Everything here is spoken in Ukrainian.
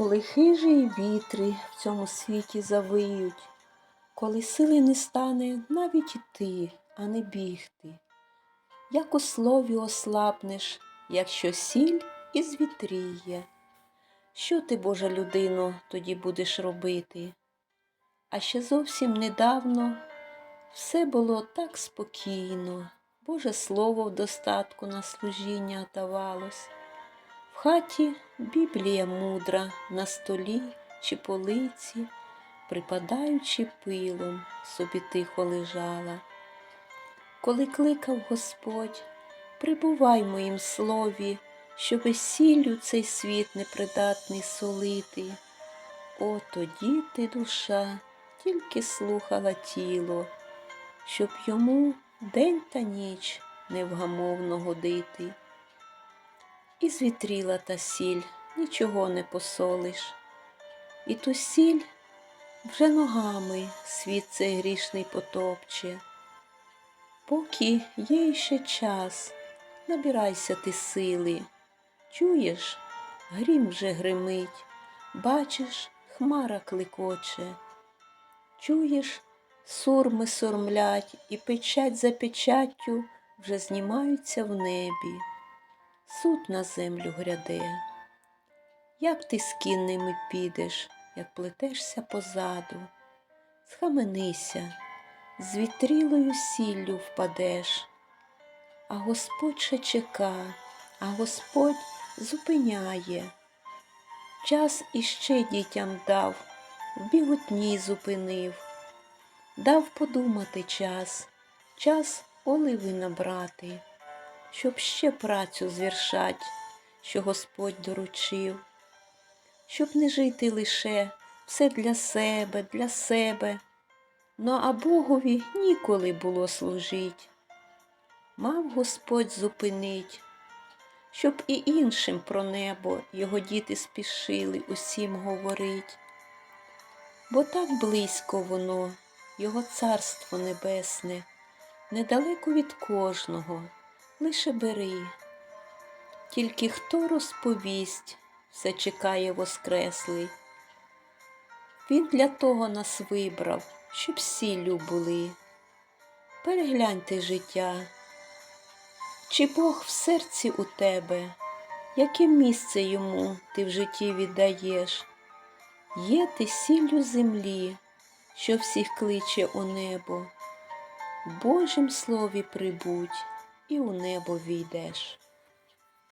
Коли хижі вітри в цьому світі завиють, коли сили не стане навіть іти, а не бігти, як у слові ослабнеш, якщо сіль із вітріє. Що ти, Божа людино, тоді будеш робити? А ще зовсім недавно все було так спокійно, Боже Слово в достатку на служіння давалось. Хаті Біблія мудра на столі чи полиці, припадаючи пилом, собі тихо лежала. Коли кликав Господь, прибувай моїм слові, щоби сіллю цей світ непридатний солити. О, тоді ти, душа, тільки слухала тіло, щоб йому день та ніч невгамовно годити. І звітріла та сіль, нічого не посолиш. І ту сіль вже ногами світ цей грішний потопче. Поки є ще час, набирайся ти сили. Чуєш, грім вже гримить, бачиш, хмара кликоче. Чуєш, сурми сурмлять і печать за печаттю вже знімаються в небі. Суд на землю гряде. Як ти з кінними підеш, як плетешся позаду, схаменися, з вітрілою сіллю впадеш. А Господь ще чека, а Господь зупиняє. Час іще дітям дав, в біготні зупинив, дав подумати час, час оливи набрати, щоб ще працю звершать, що Господь доручив, щоб не жити лише все для себе, для себе, ну а Богові ніколи було служить. Мав Господь зупинить, щоб і іншим про небо його діти спішили усім говорить. Бо так близько воно, його царство небесне, недалеко від кожного, лише бери. Тільки хто розповість, все чекає воскреслий. Він для того нас вибрав, щоб сіллю були. Перегляньте життя. Чи Бог в серці у тебе, яке місце йому ти в житті віддаєш? Є ти сіллю землі, що всіх кличе у небо, в Божім слові прибудь і у небо війдеш.